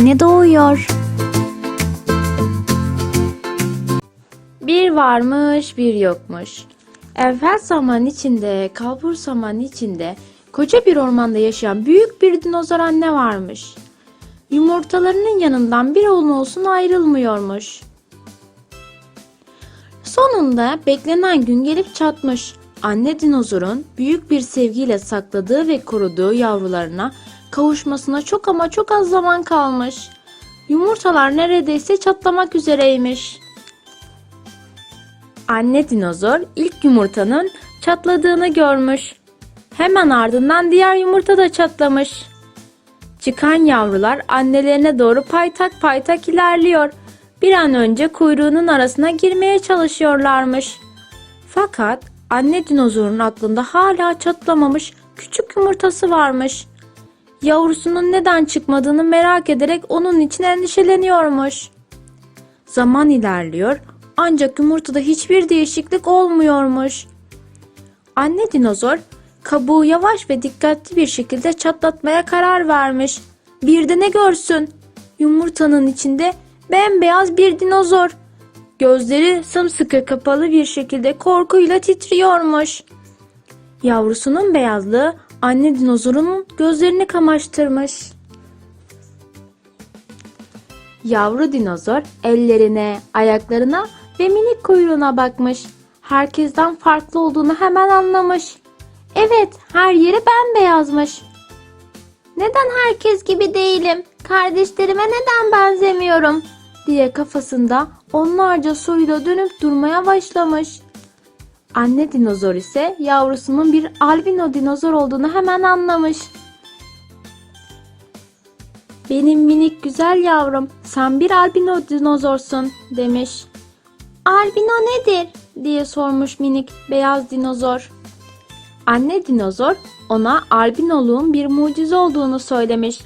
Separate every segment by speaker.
Speaker 1: Daine doğuyor.
Speaker 2: Bir varmış bir yokmuş. Evvel zaman içinde, kalbur zaman içinde, koca bir ormanda yaşayan büyük bir dinozor anne varmış. Yumurtalarının yanından bir oğlun olsun ayrılmıyormuş. Sonunda beklenen gün gelip çatmış. Anne dinozorun büyük bir sevgiyle sakladığı ve koruduğu yavrularına kavuşmasına çok ama çok az zaman kalmış. Yumurtalar neredeyse çatlamak üzereymiş. Anne dinozor ilk yumurtanın çatladığını görmüş. Hemen ardından diğer yumurta da çatlamış. Çıkan yavrular annelerine doğru paytak paytak ilerliyor. Bir an önce kuyruğunun arasına girmeye çalışıyorlarmış. Fakat anne dinozorun aklında hala çatlamamış küçük yumurtası varmış. Yavrusunun neden çıkmadığını merak ederek onun için endişeleniyormuş. Zaman ilerliyor ancak yumurtada hiçbir değişiklik olmuyormuş. Anne dinozor kabuğu yavaş ve dikkatli bir şekilde çatlatmaya karar vermiş. Bir de ne görsün? Yumurtanın içinde bembeyaz bir dinozor. Gözleri sımsıkı kapalı bir şekilde korkuyla titriyormuş. Yavrusunun beyazlığı anne dinozorun gözlerini kamaştırmış. Yavru dinozor ellerine, ayaklarına ve minik kuyruğuna bakmış. Herkesten farklı olduğunu hemen anlamış. Evet, her yeri bembeyazmış. Neden herkes gibi değilim? Kardeşlerime neden benzemiyorum? Diye kafasında onlarca soruyla dönüp durmaya başlamış. Anne dinozor ise yavrusunun bir albino dinozor olduğunu hemen anlamış. Benim minik güzel yavrum, sen bir albino dinozorsun demiş. Albino nedir? diye sormuş minik beyaz dinozor. Anne dinozor ona albinoluğun bir mucize olduğunu söylemiş.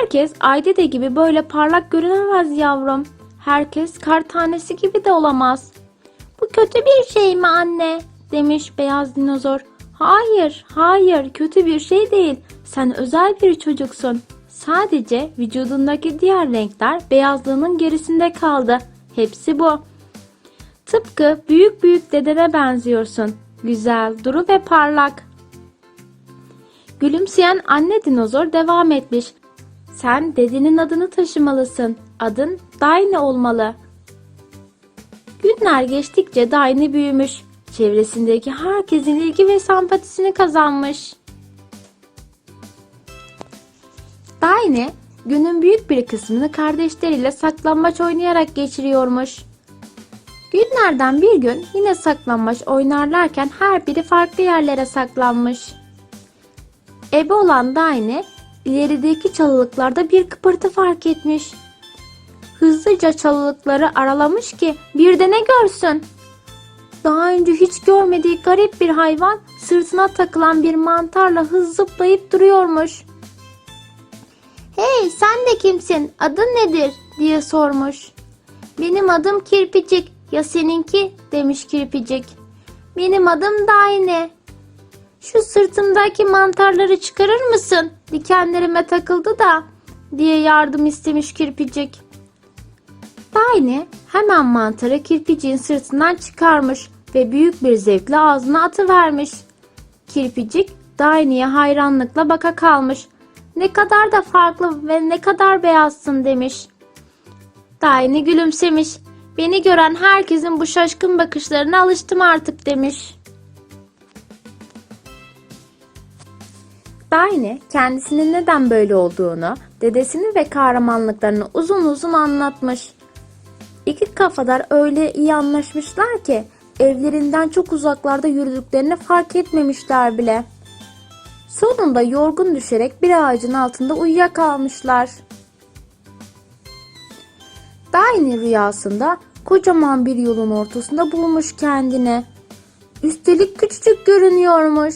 Speaker 2: Herkes Aydede gibi böyle parlak görünemez yavrum. Herkes kar tanesi gibi de olamaz. Bu kötü bir şey mi anne? demiş beyaz dinozor. Hayır, hayır kötü bir şey değil. Sen özel bir çocuksun. Sadece vücudundaki diğer renkler beyazlığının gerisinde kaldı. Hepsi bu. Tıpkı büyük büyük dedene benziyorsun. Güzel, duru ve parlak. Gülümseyen anne dinozor devam etmiş. Sen dedenin adını taşımalısın. Adın Daine olmalı. Günler geçtikçe Daine büyümüş. Çevresindeki herkesin ilgi ve sempatisini kazanmış. Daine günün büyük bir kısmını kardeşleriyle saklambaç oynayarak geçiriyormuş. Günlerden bir gün yine saklambaç oynarlarken her biri farklı yerlere saklanmış. Ebe olan Daine ilerideki çalılıklarda bir kıpırtı fark etmiş. Hızlıca çalılıkları aralamış ki bir de ne görsün? Daha önce hiç görmediği garip bir hayvan sırtına takılan bir mantarla hız zıplayıp duruyormuş. Hey sen de kimsin? Adın nedir? diye sormuş. Benim adım Kirpicik. Ya seninki? demiş Kirpicik. Benim adım Daine. Şu sırtımdaki mantarları çıkarır mısın? Dikenlerime takıldı da diye yardım istemiş Kirpicik. Daine hemen mantarı Kirpicik'in sırtından çıkarmış ve büyük bir zevkle ağzına atıvermiş. Kirpicik Daine'ye hayranlıkla baka kalmış. Ne kadar da farklı ve ne kadar beyazsın demiş. Daine gülümsemiş. Beni gören herkesin bu şaşkın bakışlarına alıştım artık demiş. Daine kendisinin neden böyle olduğunu, dedesini ve kahramanlıklarını uzun uzun anlatmış. İki kafadar öyle iyi anlaşmışlar ki evlerinden çok uzaklarda yürüdüklerini fark etmemişler bile. Sonunda yorgun düşerek bir ağacın altında uyuyakalmışlar. Daine rüyasında kocaman bir yolun ortasında bulmuş kendini. Üstelik küçücük görünüyormuş.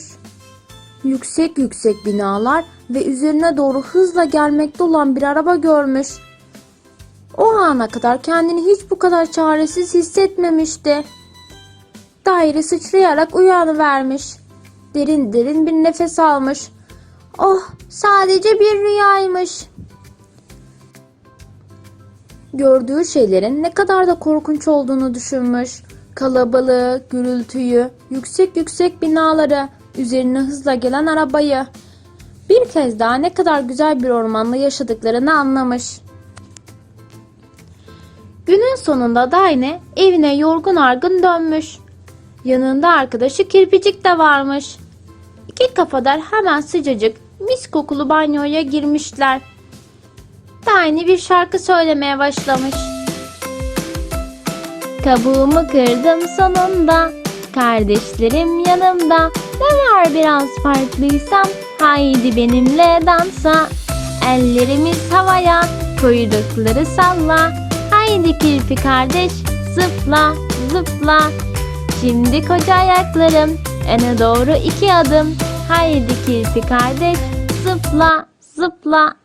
Speaker 2: Yüksek yüksek binalar ve üzerine doğru hızla gelmekte olan bir araba görmüş. O ana kadar kendini hiç bu kadar çaresiz hissetmemişti. Daire sıçrayarak uyanıvermiş. Derin derin bir nefes almış. Oh sadece bir rüyaymış. gördüğü şeylerin ne kadar da korkunç olduğunu düşünmüş. Kalabalığı, gürültüyü, yüksek yüksek binaları, üzerine hızla gelen arabayı. Bir kez daha ne kadar güzel bir ormanda yaşadıklarını anlamış. Günün sonunda Dayne evine yorgun argın dönmüş. Yanında arkadaşı Kirpicik de varmış. İki kafadar hemen sıcacık mis kokulu banyoya girmişler. Dayne bir şarkı söylemeye başlamış. Kabuğumu kırdım sonunda. Kardeşlerim yanımda. Ne var biraz farklıysam. Haydi benimle dansa. Ellerimiz havaya. Kuyrukları salla. Haydi kirpi kardeş. Zıpla zıpla. Şimdi koca ayaklarım. Öne doğru iki adım. Haydi kirpi kardeş. Zıpla zıpla.